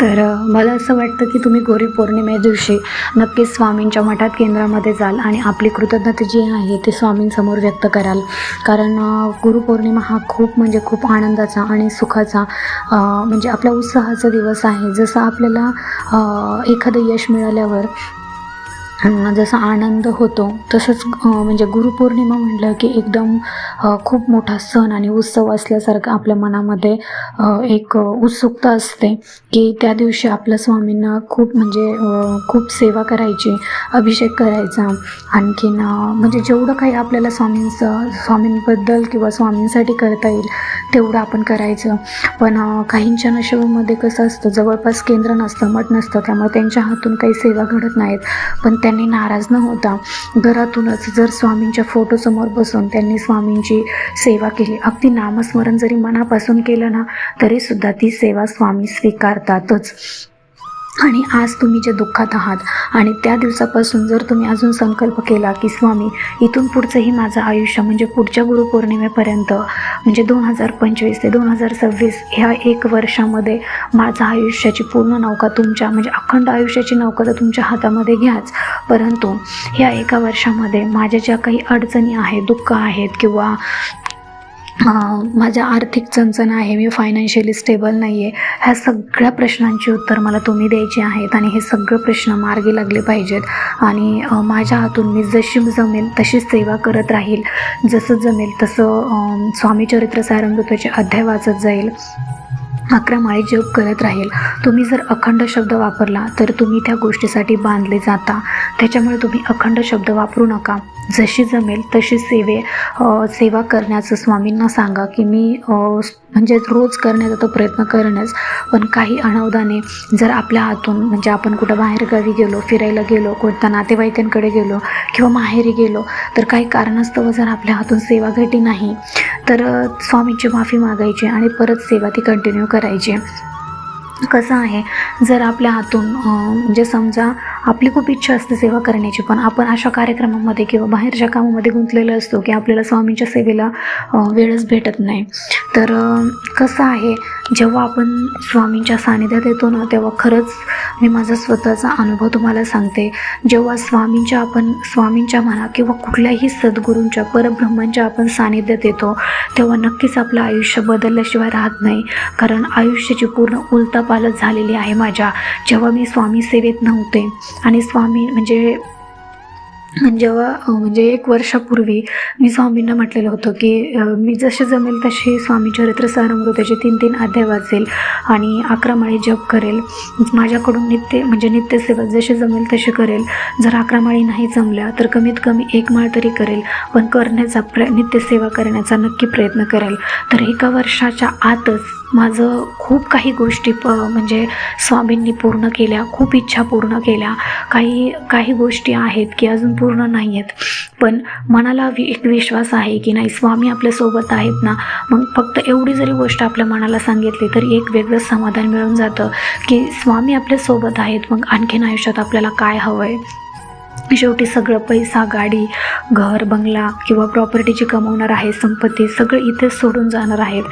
तर मला असं वाटतं की तुम्ही गौरी पौर्णिमे दिवशी नक्कीच स्वामींच्या मठात केंद्रामध्ये जाल आणि आपली कृतज्ञता जी आहे ती स्वामींसमोर व्यक्त कराल. कारण गुरुपौर्णिमा हा खूप म्हणजे खूप आनंदाचा आणि सुखाचा म्हणजे आपला उत्साहाचा दिवस आहे. जसं आपल्याला एखादं यश मिळाल्यावर जसा आनंद होतो तसंच म्हणजे गुरुपौर्णिमा म्हटलं की एकदम खूप मोठा सण आणि उत्सव असल्यासारखं आपल्या मनामध्ये एक उत्सुकता असते की त्या दिवशी आपल्या स्वामींना खूप म्हणजे खूप सेवा करायची अभिषेक करायचा. आणखीन म्हणजे जेवढं काही आपल्याला स्वामींचं स्वामींबद्दल किंवा स्वामींसाठी करता येईल तेवढं आपण करायचं. पण काहींच्या नशिबामध्ये कसं असतं जवळपास केंद्र नसतं मठ नसतं त्यामुळे त्यांच्या हातून काही सेवा घडत नाहीत. पण त्या त्यांनी नाराज न होता घरातूनच जर स्वामींच्या फोटोसमोर बसून त्यांनी स्वामींची सेवा केली. अगदी नामस्मरण जरी मनापासून केलं ना तरीसुद्धा ती सेवा स्वामी स्वीकारतातच. आणि आज तुम्ही जे दुःखात आहात आणि त्या दिवसापासून जर तुम्ही अजून संकल्प केला की स्वामी इथून पुढचंही माझं आयुष्य म्हणजे पुढच्या गुरुपौर्णिमेपर्यंत म्हणजे दोन हजार पंचवीस ते दोन हजार सव्वीस ह्या एक वर्षामध्ये माझं आयुष्याची पूर्ण नौका तुमच्या म्हणजे अखंड आयुष्याची नौका तर तुमच्या हातामध्ये घ्याच. परंतु ह्या एका वर्षामध्ये माझ्या ज्या काही अडचणी आहेत दुःख आहेत किंवा माझ्या आर्थिक चणचण आहे मी फायनान्शियली स्टेबल नाही आहे ह्या सगळ्या प्रश्नांची उत्तर मला तुम्ही द्यायची आहेत आणि हे सगळे प्रश्न मार्गी लागले पाहिजेत. आणि माझ्या हातून मी जशी जमेल तशी सेवा करत राहील. जसं जमेल तसं स्वामी चरित्र सारंगत्वाचे अध्याय वाचत जाईल. अकरा माळी जप करत राहील. तुम्ही जर अखंड शब्द वापरला तर तुम्ही त्या गोष्टीसाठी बांधले जाता. त्याच्यामुळे तुम्ही अखंड शब्द वापरू नका. जशी जमेल तशी सेवे सेवा करण्याचं स्वामींना सांगा की मी म्हणजेच रोज करण्याचा तो प्रयत्न करणंच. पण काही अनावधाने जर आपल्या हातून म्हणजे आपण कुठं बाहेरगावी गेलो फिरायला गेलो कोणत्या नातेवाईकांकडे गेलो किंवा माहेरी गेलो तर काही कारणास्तव जर आपल्या हातून सेवा घटी नाही तर स्वामींची माफी मागायची आणि परत सेवा ती कंटिन्यू करायची. कसं आहे जर आपल्या हातून म्हणजे समजा आपली खूप इच्छा असते सेवा करण्याची पण आपण अशा कार्यक्रमामध्ये किंवा बाहेरच्या कामामध्ये गुंतलेलो असतो की आपल्याला स्वामींच्या सेवेला वेळच भेटत नाही. तर कसं आहे? जेव्हा आपण स्वामींच्या सानिध्यात येतो ना तेव्हा खरंच मी माझा स्वतःचा अनुभव तुम्हाला सांगते. जेव्हा स्वामींच्या आपण स्वामींच्या म्हणा किंवा कुठल्याही सद्गुरूंच्या परब्रह्मांच्या आपण सानिध्यात येतो तेव्हा नक्कीच आपलं आयुष्य बदलल्याशिवाय राहत नाही. कारण आयुष्याची पूर्ण उलतापालत झालेली आहे माझ्या. जेव्हा मी स्वामी सेवेत नव्हते आणि स्वामी म्हणजे म्हणजे जेव्हा म्हणजे एक वर्षापूर्वी मी स्वामींना म्हटलेलं होतं की मी जसे जमेल तसे स्वामी चरित्र सारंगृताचे तीन तीन अध्याय वाचेल आणि अकरामाळी जप करेल. माझ्याकडून नित्य म्हणजे नित्यसेवा जसे जमेल तसे करेल. जर अकरा माळी नाही जमल्या तर कमीत कमी एक माळ तरी करेल पण करण्याचा प्र नित्यसेवा करण्याचा नक्की प्रयत्न करेल. तर एका वर्षाच्या आतच माझं खूप काही गोष्टी प म्हणजे स्वामींनी पूर्ण केल्या खूप इच्छा पूर्ण केल्या. काही काही गोष्टी आहेत की अजून पूर्ण नाही आहेत पण मनाला वि एक विश्वास आहे की नाही स्वामी आपल्यासोबत आहेत ना मग फक्त एवढी जरी गोष्ट आपल्या मनाला सांगितली तरी एक वेगळं समाधान मिळून जातं की स्वामी आपल्यासोबत आहेत मग आणखीन आयुष्यात आपल्याला काय हवं आहे शेवटी सगळं पैसा गाडी घर बंगला किंवा प्रॉपर्टी जी कमवणार आहे संपत्ती सगळं इथेच सोडून जाणार आहेत.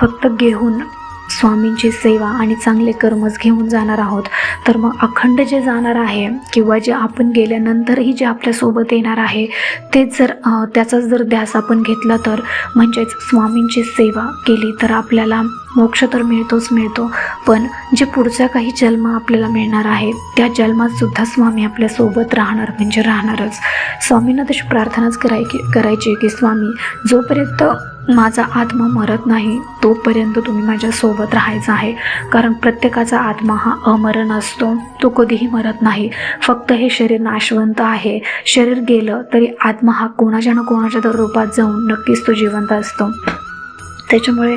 फक्त घेऊन स्वामींची सेवा आणि चांगले कर्मच घेऊन जाणार आहोत. तर मग अखंड जे जाणार आहे किंवा जे आपण गेल्यानंतरही जे आपल्यासोबत येणार आहे तेच जर त्याचाच जर ध्यास आपण घेतला तर म्हणजेच स्वामींची सेवा केली तर आपल्याला मोक्ष तर मिळतोच मिळतो पण जे पुढचा काही जन्म आपल्याला मिळणार आहे त्या जन्मात सुद्धा स्वामी आपल्यासोबत राहणार म्हणजे राहणारच. स्वामींना तशी प्रार्थनाच करायची करायची की स्वामी जोपर्यंत माझा आत्मा मरत नाही तोपर्यंत तुम्ही माझ्यासोबत राहायचं आहे. कारण प्रत्येकाचा आत्मा हा अमरण असतो तो कधीही मरत नाही. फक्त हे शरीर नाशवंत आहे. शरीर गेलं तरी आत्मा हा कोणाच्या ना कोणाच्या तर रूपात जाऊन नक्कीच तो जिवंत असतो. त्याच्यामुळे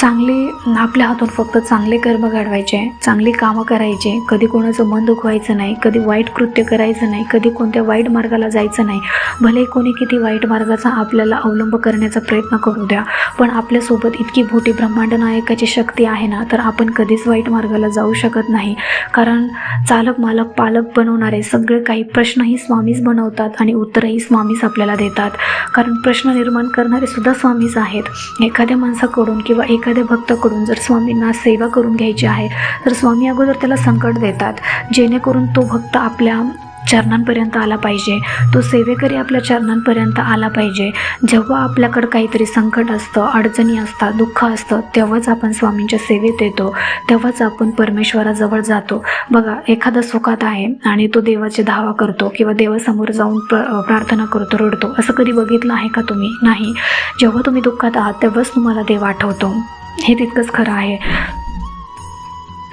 चांगले आपल्या हातून फक्त चांगले कर्म घडवायचे चांगली कामं करायचे कधी कोणाचं मन दुखवायचं नाही कधी वाईट कृत्य करायचं नाही कधी कोणत्या वाईट मार्गाला जायचं नाही. भले कोणी किती वाईट मार्गाचा आपल्याला अवलंब करण्याचा प्रयत्न करू द्या पण आपल्यासोबत इतकी मोठी ब्रह्मांड नायकाची शक्ती आहे ना तर आपण कधीच वाईट मार्गाला जाऊ शकत नाही. कारण चालक मालक पालक बनवणारे सगळे काही प्रश्नही स्वामीच बनवतात आणि उत्तरही स्वामीच आपल्याला देतात. कारण प्रश्न निर्माण करणारे सुद्धा स्वामीच आहेत. एखाद्या माणसाकडून किंवा एक एखाद्या भक्ताकडून जर स्वामींना सेवा करून घ्यायची आहे तर स्वामी अगोदर त्याला संकट देतात. जेणेकरून तो भक्त आपल्या चरणांपर्यंत आला पाहिजे. तो सेवेकरी आपल्या चरणांपर्यंत आला पाहिजे. जेव्हा आपल्याकडं काहीतरी संकट असतं अडचणी असतात दुःख असतं तेव्हाच आपण स्वामींच्या सेवेत येतो. तेव्हाच आपण परमेश्वराजवळ जातो. बघा एखादा सुखात आहे आणि तो देवाची धावा करतो किंवा देवासमोर जाऊन प्र प्रार्थना करतो रडतो. असं कधी बघितलं आहे का तुम्ही? नाही. जेव्हा तुम्ही दुःखात आहात तेव्हाच तुम्हाला देव आठवतो. हे तितकंच खरं आहे.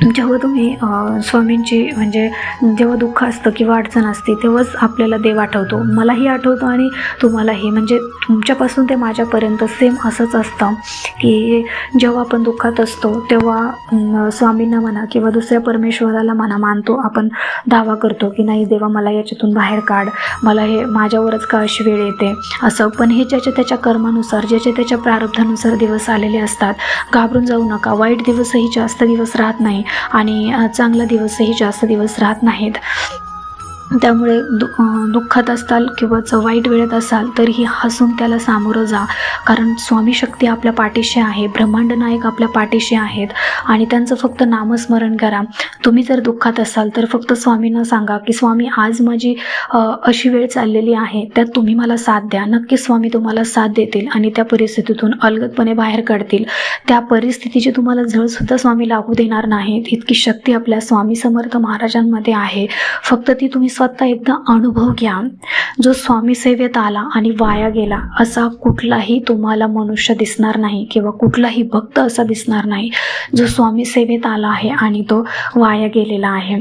जेव्हा तुम्ही स्वामींची म्हणजे जेव्हा दुःख असतं किंवा अडचण असते तेव्हाच आपल्याला देव आठवतो. मलाही आठवतो आणि तुम्हालाही. म्हणजे तुमच्यापासून ते माझ्यापर्यंत सेम असंच असतं की जेव्हा आपण दुःखात असतो तेव्हा स्वामींना म्हणा किंवा दुसऱ्या परमेश्वराला म्हणा मानतो आपण दावा करतो की नाही देवा मला याच्यातून बाहेर काढ. मला हे माझ्यावरच का अशी वेळ येते? असं. पण हे ज्याच्या त्याच्या कर्मानुसार ज्याच्या त्याच्या प्रारब्धानुसार दिवस आलेले असतात. घाबरून जाऊ नका. वाईट दिवसही जास्त दिवस राहत नाही. आणि चांगला दिवसही जास्त दिवस राहत नाहीत. त्यामुळे दु दुःखात असाल किंवा च वाईट वेळेत असाल तरीही हसून त्याला सामोरं जा. कारण स्वामी शक्ती आपल्या पाठीशी आहे ब्रह्मांड नायक आपल्या पाठीशी आहेत आणि त्यांचं फक्त नामस्मरण करा. तुम्ही जर दुःखात असाल तर फक्त स्वामींना सांगा की स्वामी आज माझी अशी वेळ चाललेली आहे त्यात तुम्ही मला साथ द्या. नक्की स्वामी तुम्हाला साथ देतील आणि त्या परिस्थितीतून अलगदपणे बाहेर काढतील. त्या परिस्थितीची तुम्हाला झळसुद्धा स्वामी लागू देणार नाहीत. इतकी शक्ती आपल्या स्वामी समर्थ महाराजांमध्ये आहे. फक्त ती तुम्ही स्वतः एकदा अनुभव घ्या. जो स्वामी सेवेत आला आणि वाया गेला असा कुठलाही तुम्हाला मनुष्य दिसणार नाही किंवा कुठलाही भक्त असा दिसणार नाही. जो स्वामी सेवेत आला आहे आणि तो वाया गेलेला आहे.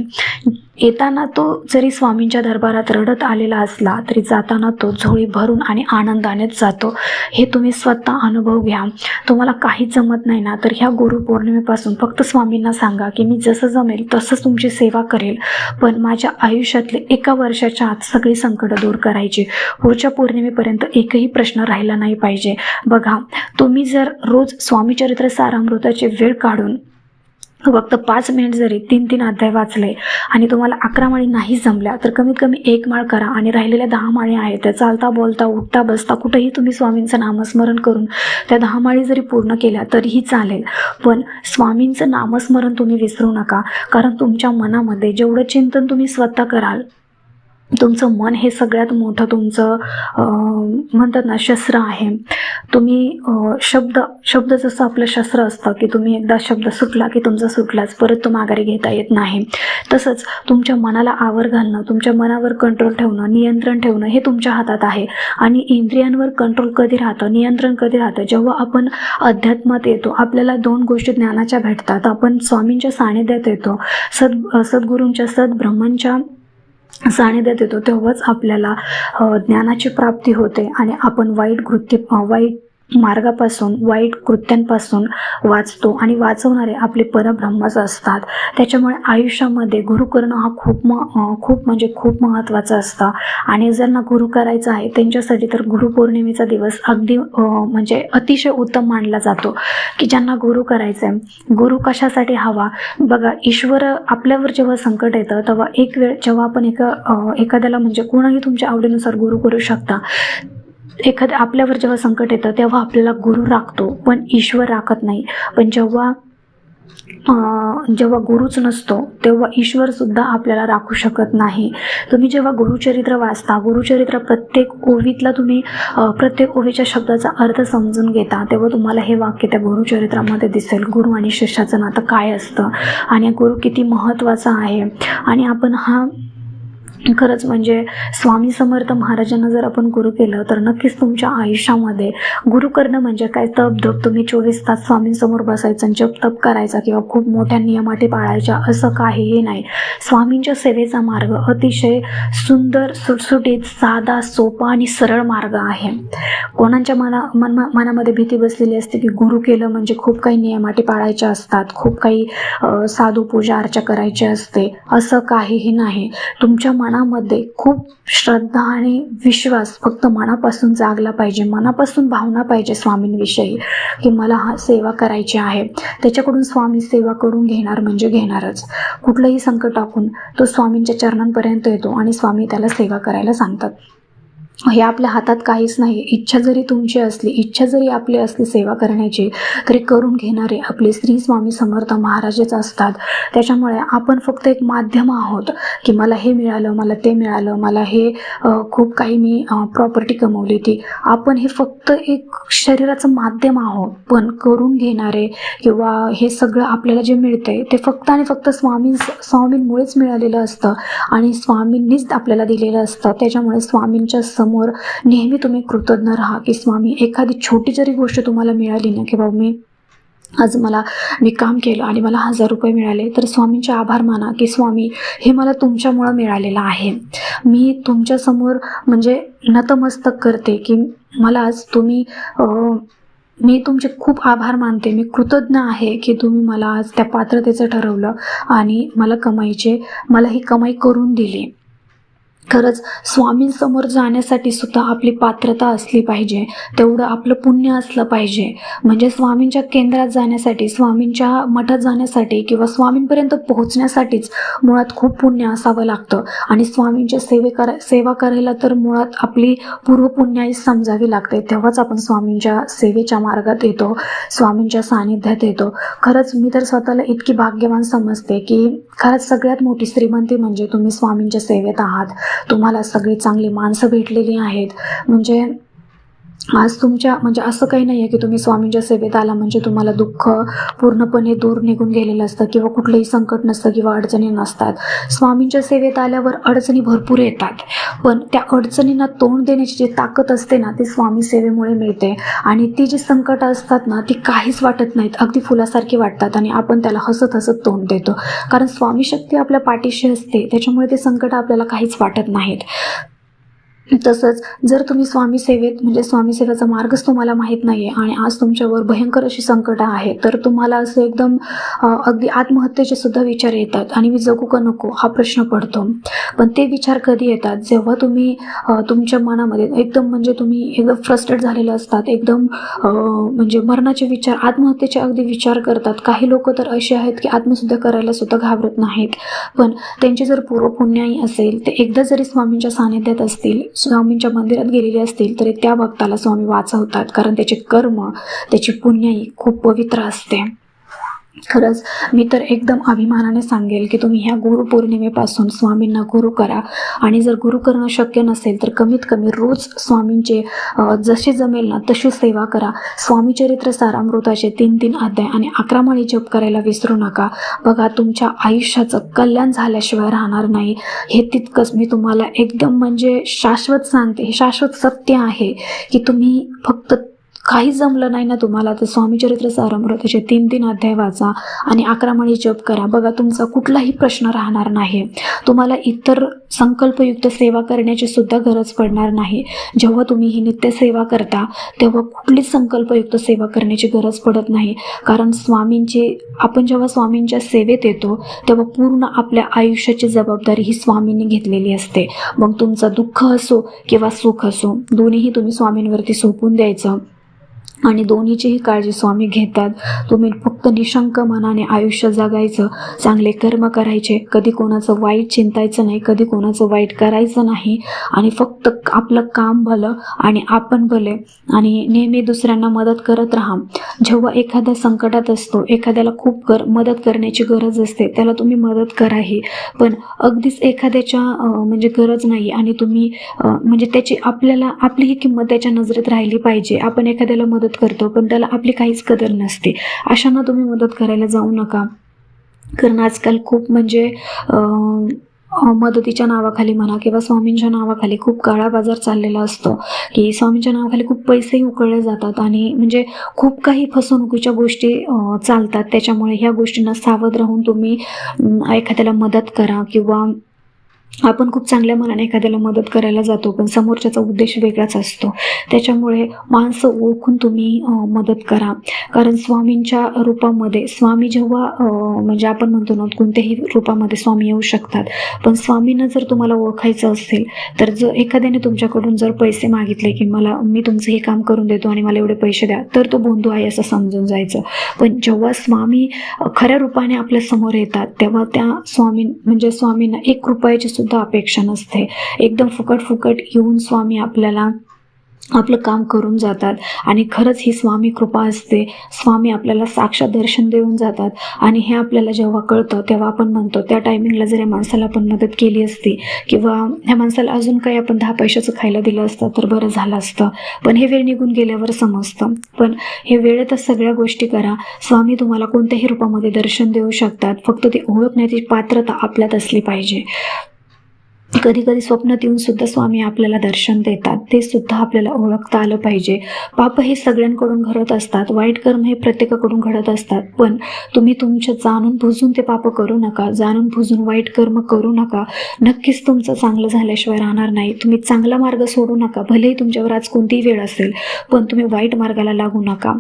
येताना तो जरी स्वामींच्या दरबारात रडत आलेला असला तरी जाताना तो झोळी भरून आणि आनंदानेच जातो. हे तुम्ही स्वतः अनुभव घ्या. तुम्हाला काहीच जमत नाही ना तर ह्या गुरुपौर्णिमेपासून फक्त स्वामींना सांगा की मी जसं जमेल तसंच तुमची सेवा करेल. पण माझ्या आयुष्यातले एका वर्षाच्या आत सगळी संकटं दूर करायची. पुढच्या पौर्णिमेपर्यंत एकही प्रश्न राहिला नाही पाहिजे. बघा तुम्ही जर रोज स्वामीचरित्र सारामृताची वेळ काढून फक्त पाच मिनिट जरी तीन तीन अध्याय वाचले आणि तुम्हाला अकरा माळी नाही जमल्या तर कमीत कमी एक माळ करा आणि राहिलेल्या दहा माळी आहेत. त्या चालता बोलता उठता बसता कुठेही तुम्ही स्वामींचं नामस्मरण करून त्या दहा माळी जरी पूर्ण केल्या तरीही चालेल. पण स्वामींचं नामस्मरण तुम्ही विसरू नका कारण तुमच्या मनामध्ये जेवढं चिंतन तुम्ही स्वतः कराल तुमचं मन हे सगळ्यात मोठं तुमचं म्हणतात ना शस्त्र आहे. तुम्ही शब्द शब्द जसं आपलं शस्त्र असतं की तुम्ही एकदा शब्द सुटला की तुमचा सुटलाच परत तो माघारी घेता येत नाही. तसंच तुमच्या मनाला आवर घालणं तुमच्या मनावर कंट्रोल ठेवणं नियंत्रण ठेवणं हे तुमच्या हातात आहे. आणि इंद्रियांवर कंट्रोल कधी राहतं नियंत्रण कधी राहतं? जेव्हा आपण अध्यात्मात येतो आपल्याला दोन गोष्टी ज्ञानाच्या भेटतात. आपण स्वामींच्या सानिध्यात येतो सद सद्गुरूंच्या सद्ब्रह्मांच्या सानिध्यात येतो तेव्हाच आपल्याला ज्ञानाची प्राप्ती होते आणि आपण वाईट कृत्य वाईट मार्गापासून वाईट कृत्यांपासून वाचतो आणि वाचवणारे आपले परब्रह्मच असतात. त्याच्यामुळे आयुष्यामध्ये गुरु करणं हा खूप म खूप म्हणजे खूप महत्त्वाचं असतं. आणि ज्यांना गुरु करायचं आहे त्यांच्यासाठी तर गुरुपौर्णिमेचा दिवस अगदी म्हणजे अतिशय उत्तम मानला जातो. की ज्यांना गुरु करायचं आहे गुरु कशासाठी हवा? बघा ईश्वर आपल्यावर जेव्हा संकट येतं तेव्हा एक वेळ जेव्हा आपण एका एखाद्याला म्हणजे कोणाही तुमच्या आवडीनुसार गुरु करू शकता एखाद्या आपल्यावर जेव्हा संकट येतं तेव्हा आपल्याला गुरु राखतो पण ईश्वर राखत नाही. पण जेव्हा जेव्हा गुरुच नसतो तेव्हा ईश्वरसुद्धा आपल्याला राखू शकत नाही. तुम्ही जेव्हा गुरुचरित्र वाचता गुरुचरित्र प्रत्येक ओवीतला तुम्ही प्रत्येक ओवीच्या शब्दाचा अर्थ समजून घेता तेव्हा तुम्हाला हे वाक्य त्या गुरुचरित्रामध्ये दिसेल. गुरु आणि शिष्याचं नातं काय असतं? आणि गुरु किती महत्त्वाचा आहे? आणि आपण हा खरंच म्हणजे स्वामी समर्थ महाराजांना जर आपण गुरु केलं तर नक्कीच तुमच्या आयुष्यामध्ये गुरु करणं म्हणजे काय? तप धप तुम्ही चोवीस तास स्वामींसमोर बसायचं आणि जप तप करायचा किंवा खूप मोठ्या नियमाटी पाळायच्या असं काहीही नाही. स्वामींच्या सेवेचा मार्ग अतिशय सुंदर सुटसुटीत साधा सोपा आणि सरळ मार्ग आहे. कोणाच्या मना मन मनामध्ये भीती बसलेली असते की गुरु केलं म्हणजे खूप काही नियमाटी पाळायच्या असतात खूप काही साधू पूजा अर्चा करायची असते असं काहीही नाही. तुमच्या मनामध्ये खूप श्रद्धा आणि विश्वास फक्त मनापासून जागला पाहिजे. मनापासून भावना पाहिजे स्वामींविषयी की मला हा सेवा करायची आहे. त्याच्याकडून स्वामी सेवा करून घेणार म्हणजे घेणारच. कुठलंही संकट टाकून तो स्वामींच्या चरणांपर्यंत येतो आणि स्वामी त्याला सेवा करायला सांगतात. हे आपल्या हातात काहीच नाही. इच्छा जरी तुमची असली इच्छा जरी आपली असली सेवा करण्याची तरी करून घेणारे आपले श्री स्वामी समर्थ महाराजच असतात. त्याच्यामुळे आपण फक्त एक माध्यम आहोत की मला हे मिळालं मला ते मिळालं मला हे खूप काही मी प्रॉपर्टी कमवली ती आपण हे फक्त एक शरीराचं माध्यम आहोत. पण करून घेणारे किंवा हे सगळं आपल्याला जे मिळतंय ते फक्त आणि फक्त स्वामी स्वामींमुळेच मिळालेलं असतं आणि स्वामींनीच आपल्याला दिलेलं असतं. त्याच्यामुळे स्वामींच्या समोर नेहमी तुम्ही कृतज्ञ राहा की स्वामी एखादी छोटी जरी गोष्ट तुम्हाला मिळाली ना की बाबा मी आज मला मी काम केलं आणि मला हजार रुपये मिळाले तर स्वामींचे आभार माना की स्वामी हे मला तुमच्यामुळं मिळालेलं आहे. मी तुमच्यासमोर म्हणजे नतमस्तक करते की मला आज तुम्ही मी तुमचे खूप आभार मानते. मी कृतज्ञ आहे की तुम्ही मला आज त्या पात्रतेचं ठरवलं आणि मला कमाईचे मला ही कमाई करून दिली. खरंच स्वामींसमोर जाण्यासाठी सुद्धा आपली पात्रता असली पाहिजे तेवढं आपलं पुण्य असलं पाहिजे. म्हणजे स्वामींच्या केंद्रात जाण्यासाठी स्वामींच्या मठात जाण्यासाठी किंवा स्वामींपर्यंत पोहोचण्यासाठीच मुळात खूप पुण्य असावं लागतं. आणि स्वामींच्या सेवे करा सेवा करायला तर मुळात आपली पूर्वपुण्याई समजावी लागते. तेव्हाच आपण स्वामींच्या सेवेच्या मार्गात येतो स्वामींच्या सानिध्यात येतो. खरंच मी तर स्वतःला इतकी भाग्यवान समजते की खरंच सगळ्यात मोठी श्रीमंती म्हणजे तुम्ही स्वामींच्या सेवेत आहात. तुम्हाला सगळी चांगली माणसं भेटलेली आहेत. म्हणजे आज तुमच्या म्हणजे असं काही नाही आहे की तुम्ही स्वामींच्या सेवेत आला म्हणजे तुम्हाला दुःख पूर्णपणे दूर निघून गेलेलं असतं किंवा कुठलंही संकट नसतं किंवा अडचणी नसतात. स्वामींच्या सेवेत आल्यावर अडचणी भरपूर येतात. पण त्या अडचणींना तोंड देण्याची जी ताकद असते ना ती स्वामी सेवेमुळे मिळते. आणि ती जी संकट असतात ना ती काहीच वाटत नाहीत. अगदी फुलासारखी वाटतात आणि आपण त्याला हसत हसत तोंड देतो. कारण स्वामी शक्ती आपल्या पाठीशी असते त्याच्यामुळे ते संकट आपल्याला काहीच वाटत नाहीत. तसंच जर तुम्ही स्वामी सेवेत म्हणजे स्वामी सेवेचा मार्गच तुम्हाला माहीत नाही आहे आणि आज तुमच्यावर भयंकर अशी संकटं आहेत तर तुम्हाला असं एकदम अगदी आत्महत्येचे सुद्धा विचार येतात आणि मी जगू का नको हा प्रश्न पडतो. पण ते विचार कधी येतात? जेव्हा तुम्ही तुमच्या मनामध्ये एकदम म्हणजे तुम्ही एकदम फ्रस्ट्रेट झालेले असतात एकदम म्हणजे मरणाचे विचार आत्महत्येचे अगदी विचार करतात. काही लोक तर असे आहेत की आत्मसुद्धा करायला सुद्धा घाबरत नाहीत. पण त्यांची जर पूर्वपुण्याई असेल ते एकदा जरी स्वामींच्या सानिध्यात असतील स्वामींच्या मंदिरात गेलेले असतील तरी त्या भक्ताला स्वामी वाचवतात कारण त्याचे कर्म त्याची पुण्याई खूप पवित्र असते. खरंच मी तर एकदम अभिमानाने सांगेल की तुम्ही ह्या गुरुपौर्णिमेपासून स्वामींना गुरु करा. आणि जर गुरु करणं शक्य नसेल तर कमीत कमी रोज स्वामींचे जशी जसे जमेल ना तशी सेवा करा. स्वामी चरित्र सारामृताचे तीन तीन अध्याय आणि अकरा माळी जप करायला विसरू नका. बघा तुमच्या आयुष्याचं कल्याण झाल्याशिवाय राहणार नाही. हे तितकंच मी तुम्हाला एकदम म्हणजे शाश्वत सांगते हे शाश्वत सत्य आहे की तुम्ही फक्त काही जमलं नाही ना तुम्हाला? तर स्वामी चरित्र सारामृताचे तीन तीन अध्याय वाचा आणि अकरामणी जप करा. बघा तुमचा कुठलाही प्रश्न राहणार नाही. तुम्हाला इतर संकल्पयुक्त सेवा करण्याची सुद्धा गरज पडणार नाही. जेव्हा तुम्ही ही नित्य सेवा करता तेव्हा कुठलीच संकल्पयुक्त सेवा करण्याची गरज पडत नाही. कारण स्वामींची आपण जेव्हा स्वामींच्या सेवेत येतो तेव्हा पूर्ण आपल्या आयुष्याची जबाबदारी ही स्वामींनी घेतलेली असते. मग तुमचं दुःख असो किंवा सुख असो दोन्हीही तुम्ही स्वामींवरती सोपून द्यायचं. आणि दोन्हीचीही काळजी स्वामी घेतात. तुम्ही फक्त निशंक मनाने आयुष्य जगायचं चांगले कर्म करायचे कधी कोणाचं वाईट चिंतायचं नाही कधी कोणाचं वाईट करायचं नाही. आणि फक्त आपलं काम भलं आणि आपण भले. आणि नेहमी दुसऱ्यांना मदत करत राहा. जेव्हा एखाद्या संकटात असतो एखाद्याला खूप कर मदत करण्याची गरज असते त्याला तुम्ही मदत कराही. पण अगदीच एखाद्याच्या म्हणजे गरज नाही आणि तुम्ही म्हणजे त्याची आपल्याला आपली ही किंमत त्याच्या नजरेत राहिली पाहिजे. आपण एखाद्याला मदत मदत करतो पण त्याला आपली काहीच कदर नसते. अशांना तुम्ही मदत करायला जाऊ नका. कारण आजकाल खूप म्हणजे मदतीच्या नावाखाली म्हणा किंवा स्वामींच्या नावाखाली खूप काळा बाजार चाललेला असतो. की स्वामींच्या नावाखाली खूप पैसेही उकळले जातात आणि म्हणजे खूप काही फसवणुकीच्या गोष्टी चालतात. त्याच्यामुळे ह्या गोष्टींना सावध राहून तुम्ही एखाद्याला मदत करा किंवा आपण खूप चांगल्या मनाने एखाद्याला मदत करायला जातो पण समोरच्याचा उद्देश वेगळाच असतो. त्याच्यामुळे माणसं ओळखून तुम्ही मदत करा. कारण स्वामींच्या रूपामध्ये स्वामी जेव्हा म्हणजे आपण म्हणतो ना कोणत्याही रूपामध्ये स्वामी येऊ शकतात. पण स्वामींना जर तुम्हाला ओळखायचं असेल तर जर एखाद्याने तुमच्याकडून जर पैसे मागितले की मला मी तुमचं हे काम करून देतो आणि मला एवढे पैसे द्या तर तो बंधू आहे असं समजून जायचं. पण जेव्हा स्वामी खऱ्या रूपाने आपल्यासमोर येतात तेव्हा त्या स्वामी म्हणजे स्वामींना एक रुपयाची सुद्धा अपेक्षा नसते. एकदम फुकट फुकट येऊन स्वामी आपल्याला आपलं काम करून जातात आणि खरंच ही स्वामी कृपा असते. स्वामी आपल्याला साक्षात दर्शन देऊन जातात आणि हे आपल्याला जेव्हा कळतं तेव्हा आपण म्हणतो त्या टायमिंगला जर या माणसाला आपण मदत केली असती किंवा ह्या माणसाला अजून काही आपण दहा पैशाचं खायला दिलं असतं तर बरं झालं असतं. पण हे वेळ निघून गेल्यावर समजतं. पण हे वेळेतच सगळ्या गोष्टी करा. स्वामी तुम्हाला कोणत्याही रूपामध्ये दर्शन देऊ शकतात. फक्त ती ओळखण्याची पात्रता आपल्यात असली पाहिजे. कधी कधी स्वप्नात येऊन सुद्धा स्वामी आपल्याला दर्शन देतात. ते सुद्धा आपल्याला ओळखता आलं पाहिजे. पाप हे सगळ्यांकडून घडत असतात. वाईट कर्म हे प्रत्येकाकडून घडत असतात. पण तुम्ही तुमच्या जाणून बुजून ते पाप करू नका. जाणून बुजून वाईट कर्म करू नका. नक्कीच तुमचं चांगलं झाल्याशिवाय राहणार नाही. तुम्ही चांगला मार्ग सोडू नका. भलेही तुमच्यावर आज कोणतीही वेळ असेल पण तुम्ही वाईट मार्गाला लागू नका.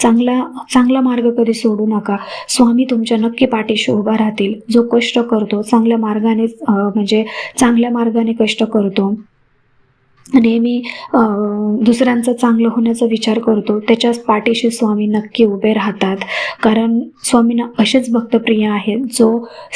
चांगला चांगला मार्ग कधी सोडू नका. स्वामी तुमच्या नक्की पाठीशी उभा राहतील. जो कष्ट करतो चांगल्या मार्गाने म्हणजे चांग चांगल्या मार्गाने कष्ट करतो. नेहमी दुसऱ्यांचं चांगलं होण्याचा विचार करतो. त्याच्याच पाठीशी स्वामी नक्की उभे राहतात. कारण स्वामींना असेच भक्तप्रिय आहेत जो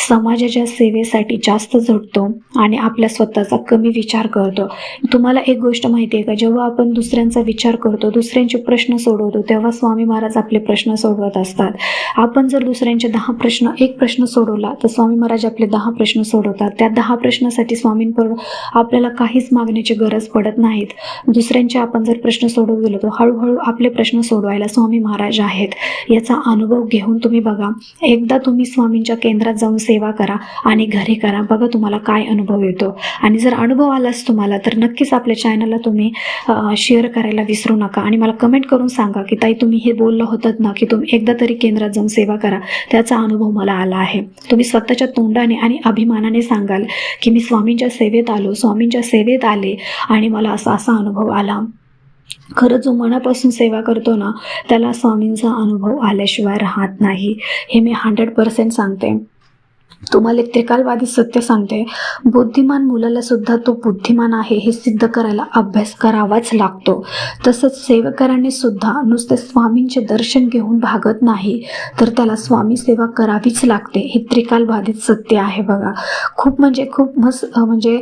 समाजाच्या सेवेसाठी जास्त झटतो आणि आपल्या स्वतःचा कमी विचार करतो. तुम्हाला एक गोष्ट माहिती आहे का? जेव्हा आपण दुसऱ्यांचा विचार करतो दुसऱ्यांचे प्रश्न सोडवतो तेव्हा स्वामी महाराज आपले प्रश्न सोडवत असतात. आपण जर दुसऱ्यांचे दहा प्रश्न एक प्रश्न सोडवला तर स्वामी महाराज आपले दहा प्रश्न सोडवतात. त्या दहा प्रश्नासाठी स्वामींकडून आपल्याला काहीच मागण्याची गरज पडत पडत नाहीत. दुसऱ्यांचे आपण जर प्रश्न सोडवून गेलो तर हळूहळू आपले प्रश्न सोडवायला स्वामी महाराज आहेत. याचा अनुभव घेऊन तुम्ही बघा. एकदा तुम्ही स्वामींच्या केंद्रात जाऊन सेवा करा आणि घरी करा. बघा तुम्हाला काय अनुभव येतो. आणि जर अनुभव आलाच तुम्हाला तर नक्कीच आपल्या चॅनलला तुम्ही शेअर करायला विसरू नका. आणि मला कमेंट करून सांगा की ताई तुम्ही हे बोललं होतात ना की तुम्ही एकदा तरी केंद्रात जाऊन सेवा करा. त्याचा अनुभव मला आला आहे. तुम्ही स्वतःच्या तोंडाने आणि अभिमानाने सांगाल की मी स्वामींच्या सेवेत आलो. स्वामींच्या सेवेत आले आणि आणि मला असा असा अनुभव आला. खरं जो मनापासून सेवा करतो ना त्याला स्वामींचा अनुभव आल्याशिवाय राहत नाही. हे मी हंड्रेड पर्सेंट सांगते. तुम्हाला एक त्रिकालवादी सत्य सांगते. बुद्धिमान मुलाला सुद्धा तो बुद्धिमान आहे हे सिद्ध करायला अभ्यास करावाच लागतो. तसंच सेवकरांनी सुद्धा नुसते स्वामींचे दर्शन घेऊन भागत नाही तर त्याला स्वामी सेवा करावीच लागते. हे त्रिकालबाधित सत्य आहे बघा. खूप म्हणजे खूप मस्त म्हणजे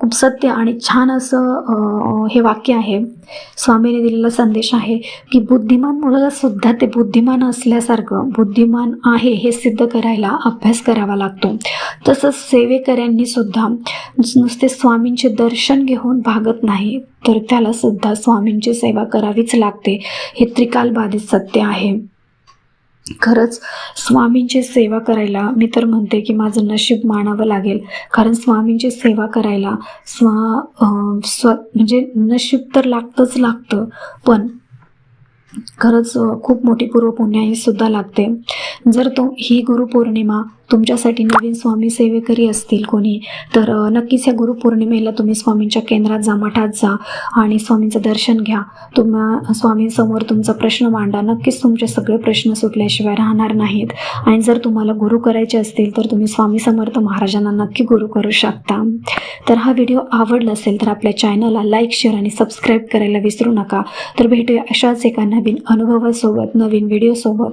खूप सत्य आणि छान असं हे वाक्य आहे. स्वामीने दिलेला संदेश आहे की बुद्धिमान मुलाला सुद्धा ते बुद्धिमान असल्यासारखं बुद्धिमान आहे हे सिद्ध करायला अभ्यास करावा लागतो. तसंच सेवेकऱ्यांनी सुद्धा नुसते स्वामींचे दर्शन घेऊन भागत नाही तर त्याला सुद्धा स्वामींची सेवा करावीच लागते. हे त्रिकालबाधित सत्य आहे. खरंच स्वामींची सेवा करायला मी तर म्हणते की माझं नशीब मानावं लागेल. कारण स्वामींची सेवा करायला स्वा स्व म्हणजे नशीब तर लागतंच लागतं पण खरंच खूप मोठी पूर्वपुण्याही सुद्धा लागते. जर तो ही गुरुपौर्णिमा तुमच्यासाठी नवीन स्वामी सेवेकरी असतील कोणी तर नक्कीच या गुरुपौर्णिमेला तुम्ही स्वामींच्या केंद्रात जा मठात जा आणि स्वामींचं दर्शन घ्या. तुम्हा स्वामींसमोर तुमचा प्रश्न मांडा. नक्कीच तुमचे सगळे प्रश्न सुटल्याशिवाय राहणार नाहीत. आणि जर तुम्हाला गुरु करायचे असतील तर तुम्ही स्वामी समर्थ महाराजांना नक्की गुरु करू शकता. तर हा व्हिडिओ आवडला असेल तर आपल्या चॅनलला लाईक शेअर आणि सबस्क्राईब करायला विसरू नका. तर भेटूया अशाच एका नवीन अनुभवासोबत नवीन व्हिडिओसोबत.